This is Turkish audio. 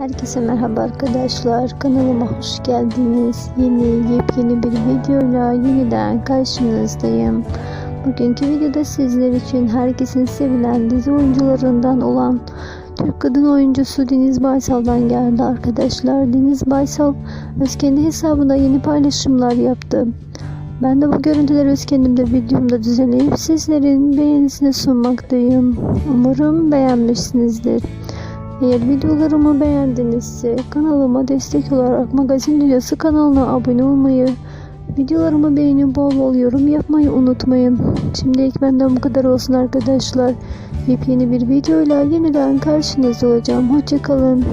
Herkese merhaba arkadaşlar. Kanalıma hoş geldiniz. Yeni yepyeni bir videoyla yeniden karşınızdayım. Bugünkü videoda sizler için herkesin sevilen dizi oyuncularından olan Türk kadın oyuncusu Deniz Baysal'dan geldi arkadaşlar. Deniz Baysal öz kendi hesabında yeni paylaşımlar yaptı. Ben de bu görüntüleri öz kendimde videomda düzenleyip sizlerin beğenisine sunmaktayım. Umarım beğenmişsinizdir. Eğer videolarımı beğendinizse kanalıma destek olarak Magazin Dünyası kanalına abone olmayı, videolarımı beğenip bol bol yorum yapmayı unutmayın. Şimdilik benden bu kadar olsun arkadaşlar. Yepyeni bir videoyla yeniden karşınızda olacağım. Hoşçakalın.